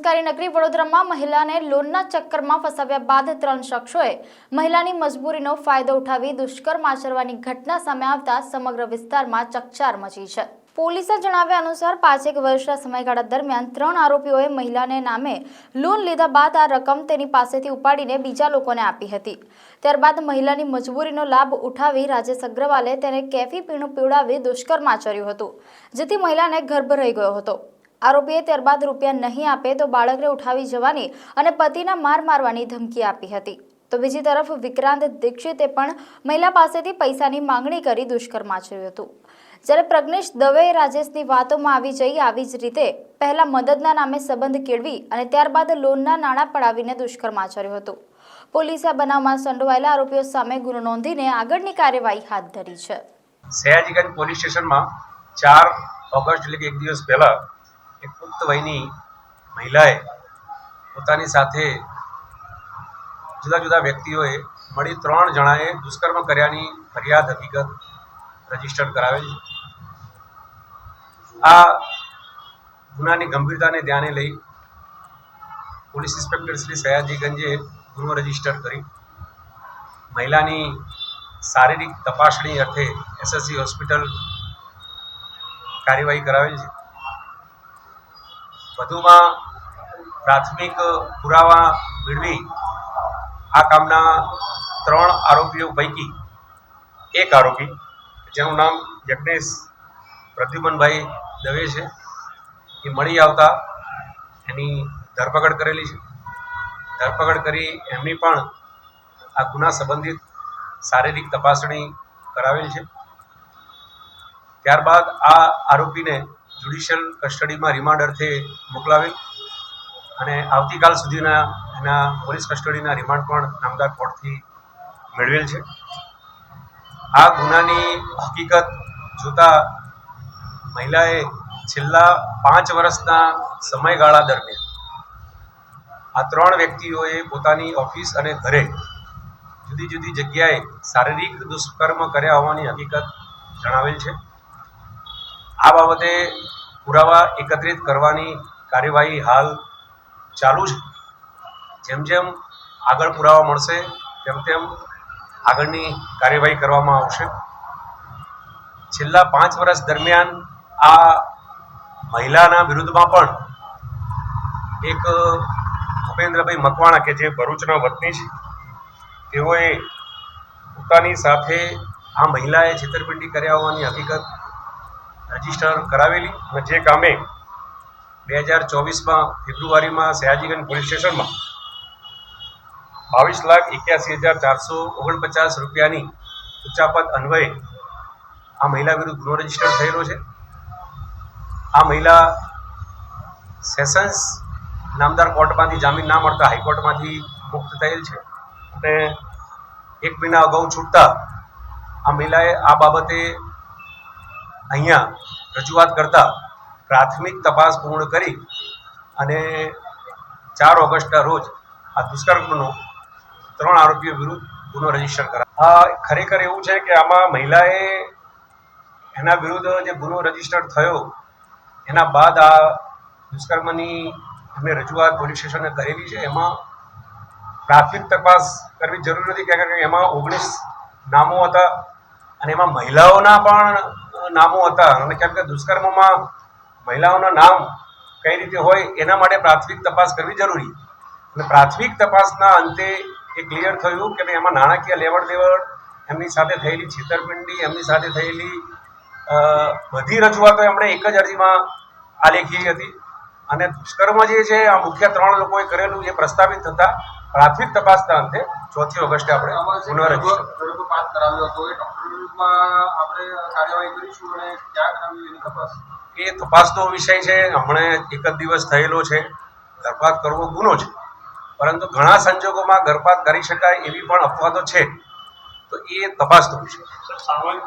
સંસ્કારી નગરી વડોદરામાં મહિલાને લોનના ચક્કરમાં ફસાવ્યા બાદ ત્રણ શખ્સોએ મહિલાની મજબૂરીનો ફાયદો ઉઠાવી દુષ્કર્મ આચરવાની ઘટના સામે આવતા સમગ્ર વિસ્તારમાં ચકચાર મચી છે. પોલીસે જણાવ્યા અનુસાર પાંચેક વર્ષના સમયગાળા દરમિયાન ત્રણ આરોપીઓએ મહિલાને નામે લોન લીધા બાદ આ રકમ તેની પાસેથી ઉપાડીને બીજા લોકોને આપી હતી. ત્યારબાદ મહિલાની મજબૂરીનો લાભ ઉઠાવી રાજેશ અગ્રવાલે તેને કેફી પીણું પીવડાવી દુષ્કર્મ આચર્યું હતું, જેથી મહિલાને ગર્ભ રહી ગયો હતો. આરોપીએ ત્યારબાદ રૂપિયા નહીં આપે તો બાળકને ઉઠાવી જવાની અને પતિના માર મારવાની ધમકી આપી હતી. તો બીજી તરફ વિક્રાંત દીક્ષિતે પણ મહિલા પાસેથી પૈસાની માંગણી કરી દુષ્કર્મ આચર્યું હતું. જ્યારે પ્રજ્ઞેશ દવેએ રાજેશની વાતોમાં આવી જઈ આવી જ રીતે પહેલા મદદના નામે સંબંધ કેળવી અને ત્યારબાદ લોનના નાણાં પડાવીને દુષ્કર્મ આચર્યું હતું. પોલીસે બનાવમાં સંડોવાયેલા આરોપીઓ સામે ગુનો નોંધીને આગળની કાર્યવાહી હાથ ધરી છે. સયાજીગંજ પોલીસ સ્ટેશનમાં ચાર ઓગસ્ટ એટલે કે એક દિવસ પહેલાં પુખ્ત વયની મહિલાએ પોતાની સાથે જુદા જુદા વ્યક્તિઓએ મળી ત્રણ જણાએ દુષ્કર્મ કર્યાની ફરિયાદ હકીકત રજિસ્ટર કરાવેલ. આ ગુનાની ગંભીરતાને ધ્યાને લઈ પોલીસ ઇન્સ્પેક્ટર શ્રી સયાજી ગંજે ગુનો રજિસ્ટર કરી. મહિલાની શારીરિક તપાસણી અર્થે એસએસસી હોસ્પિટલ કાર્યવાહી કરાવેલ છે. વધુમાં પ્રાથમિક પુરાવા મેળવી આ કામના ત્રણ આરોપીઓ પૈકી એક આરોપી, જેનું નામ યજ્ઞેશ પ્રદ્યુમનભાઈ દવે છે. એ મળી આવતા એની ધરપકડ કરેલી છે. ધરપકડ કરી એમની પણ આ ગુના સંબંધિત શારીરિક તપાસણી કરાવેલ છે. ત્યારબાદ આ આરોપીને જ્યુડિશિયલ કસ્ટડીમાં રિમાન્ડ અર્થે મોકલાવેલ અને આવતીકાલ સુધીના એના પોલીસ કસ્ટડીના રિમાન્ડ પણ નામદાર કોર્ટથી મેળવેલ છે. આ ગુનાની હકીકત જોતા મહિલાએ છેલ્લા પાંચ વર્ષના સમયગાળા દરમિયાન આ ત્રણ વ્યક્તિઓએ પોતાની ઓફિસ અને ઘરે જુદી જુદી જગ્યાએ શારીરિક દુષ્કર્મ કર્યા હોવાની હકીકત જણાવેલ છે. આ બાબતે પુરાવા એકત્રિત કરવાની કાર્યવાહી હાલ ચાલુ છે. જેમ જેમ આગળ પુરાવા મળશે, તેમ તેમ આગળની કાર્યવાહી કરવામાં આવશે. છેલ્લા પાંચ વર્ષ દરમિયાન આ મહિલાના વિરુદ્ધમાં પણ એક ભૂપેન્દ્રભાઈ મકવાણા કે જે ભરૂચના વતની છે, તેઓએ પોતાની સાથે આ મહિલાએ છેતરપિંડી કર્યા હોવાની હકીકત રજિસ્ટર કરાવેલી અને જે કામે બે હજાર ચોવીસમાં ફેબ્રુઆરીમાં સયાજીગંજ પોલીસ સ્ટેશનમાં બાવીસ લાખ એક્યાસી હજાર ચારસો ઓગણપચાસ રૂપિયાની ઉચ્ચાપત અન્વયે આ મહિલા વિરુદ્ધ ગુનો રજિસ્ટર થયેલો છે. આ મહિલા સેશન્સ નામદાર કોર્ટમાંથી જામીન ના મળતા હાઈકોર્ટમાંથી મુક્ત થયેલ છે અને એક મહિના અગાઉ છૂટતા આ મહિલાએ આ બાબતે અહીંયા રજૂઆત કરતા પ્રાથમિક તપાસ પૂર્ણ કરી અને ચાર ઓગસ્ટના રોજ આ દુષ્કર્મનો ત્રણ આરોપીઓ વિરુદ્ધ ગુનો રજિસ્ટર કરાયો. આ ખરેખર એવું છે કે આમાં મહિલાએ એના વિરુદ્ધ જે ગુનો રજિસ્ટર થયો, એના બાદ આ દુષ્કર્મની અમે રજૂઆત પોલીસ સ્ટેશને કરેલી છે. એમાં પ્રાથમિક તપાસ કરવી જરૂરી નથી, કારણ કે એમાં ઓગણીસ નામો હતા અને એમાં મહિલાઓના પણ નામો હતા. અને કેમ કે દુષ્કર્મમાં મહિલાઓના નામ કઈ રીતે હોય એના માટે પ્રાથમિક તપાસ કરવી જરૂરી. અને પ્રાથમિક તપાસના અંતે એ ક્લિયર થયું કે એમાં નાણાકીય લેવડ દેવડ એમની સાથે થયેલી છેતરપિંડી, એમની સાથે થયેલી બધી રજૂઆતો એમણે એક જ અરજીમાં આલેખી હતી. અને દુષ્કર્મ જે છે, આ મુખ્ય ત્રણ લોકોએ કરેલું એ પ્રસ્તાવિત થતા પ્રાથમિક તપાસના અંતે ચોથી ઓગસ્ટે આપણે ગુનો રજિસ્ટર ગર્ભપાત કરાવ્યો હતો એ ડોક્ટર વિરુદ્ધમાં આપણે કાર્યવાહી કરીશું અને ક્યાં કરાવી એની તપાસ? એ તપાસનો વિષય છે. હમણે એક જ દિવસ થયેલો છે. ગર્ભપાત કરવો ગુનો છે. પરંતુ ઘણા સંજોગોમાં ગર્ભપાત કરી શકાય એવી પણ અપવાદો છે. તો એ તપાસનો વિષય છે.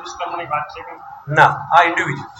દુષ્કર્મની વાત છે ના આ ઇન્ડિવિજ્યુઅલ